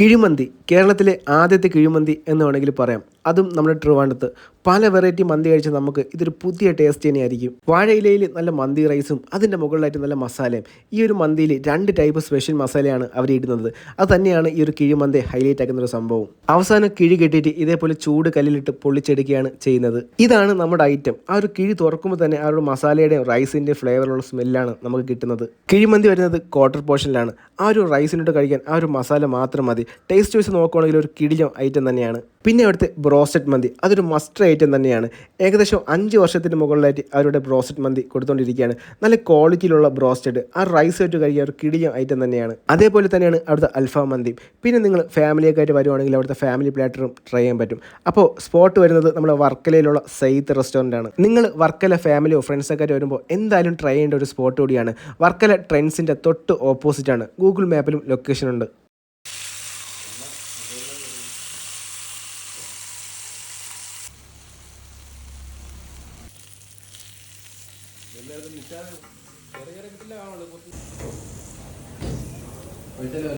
കിഴിമന്തി കേരളത്തിലെ ആദ്യത്തെ കിഴിമന്തി എന്ന് വേണമെങ്കിൽ പറയാം. അതും നമ്മുടെ ട്രിവാൻഡത്ത്. പല വെറൈറ്റി മന്തി കഴിച്ച നമുക്ക് ഇതൊരു പുതിയ ടേസ്റ്റ് തന്നെയായിരിക്കും. വാഴയിലയിൽ നല്ല മന്തി റൈസും അതിന്റെ മുകളിലായിട്ട് നല്ല മസാലയും. ഈ ഒരു മന്തിയിൽ രണ്ട് ടൈപ്പ് സ്പെഷ്യൽ മസാലയാണ് അവർ ഇടുന്നത്. അത് തന്നെയാണ് ഈ ഒരു കിഴിമന്തി ഹൈലൈറ്റ് ആക്കുന്ന ഒരു സംഭവം അവസാനം കിഴി കെട്ടിയിട്ട് ഇതേപോലെ ചൂട് കല്ലിലിട്ട് പൊള്ളിച്ചെടുക്കുകയാണ് ചെയ്യുന്നത്. ഇതാണ് നമ്മുടെ ഐറ്റം ആ ഒരു കിഴി തുറക്കുമ്പോൾ തന്നെ ആ ഒരു മസാലയുടെയും റൈസിന്റെ ഫ്ലേവറുള്ള സ്മെല്ലാണ് നമുക്ക് കിട്ടുന്നത്. കിഴിമന്തി വരുന്നത് ക്വാർട്ടർ പോർഷനിലാണ് ആ ഒരു റൈസിനോട്ട് കഴിക്കാൻ ആ ഒരു മസാല മാത്രം മതി. ടേസ്റ്റ് വെച്ച് നോക്കുകയാണെങ്കിൽ ഒരു കിഴിയും ഐറ്റം തന്നെയാണ്. പിന്നെ അവിടുത്തെ ബ്രോസ്റ്റഡ് മന്തി. അതൊരു മസ്റ്റർ ഐറ്റം തന്നെയാണ്. ഏകദേശം അഞ്ച് വർഷത്തിന് മുകളിലായിട്ട് അവരുടെ ബ്രോസെറ്റ് മന്തി കൊടുത്തുകൊണ്ടിരിക്കുകയാണ് നല്ല ക്വാളിറ്റിയിലുള്ള ബ്രോസ്റ്റഡ്. ആ റൈസ് വെച്ച് കഴിക്കാൻ ഒരു കിടിയ ഐറ്റം തന്നെയാണ്. അതേപോലെ തന്നെയാണ് അവിടുത്തെ അൽഫാം മന്തി. പിന്നെ നിങ്ങൾ ഫാമിലിയൊക്കെ ആയിട്ട് വരുവാണെങ്കിൽ അവിടുത്തെ ഫാമിലി പ്ലാറ്ററും ട്രൈ ചെയ്യാൻ പറ്റും. അപ്പോൾ സ്പോട്ട് വരുന്നത് നമ്മുടെ വർക്കലയിലുള്ള സെയ്ത്ത് ആണ്. നിങ്ങൾ വർക്കല ഫാമിലിയോ ഫ്രണ്ട്സൊക്കെ ആയിട്ട് വരുമ്പോൾ എന്തായാലും ട്രൈ ചെയ്യേണ്ട ഒരു സ്പോട്ട് കൂടിയാണ്. വർക്കല ട്രെൻഡ്സിന്റെ തൊട്ട് ഓപ്പോസിറ്റാണ് ഗൂഗിൾ മാപ്പിലും ലൊക്കേഷൻ ഉണ്ട്. എല്ലാവർക്കും നിൽക്കാൻ ചെറിയ ചെറിയ വീട്ടിലാണുള്ളത്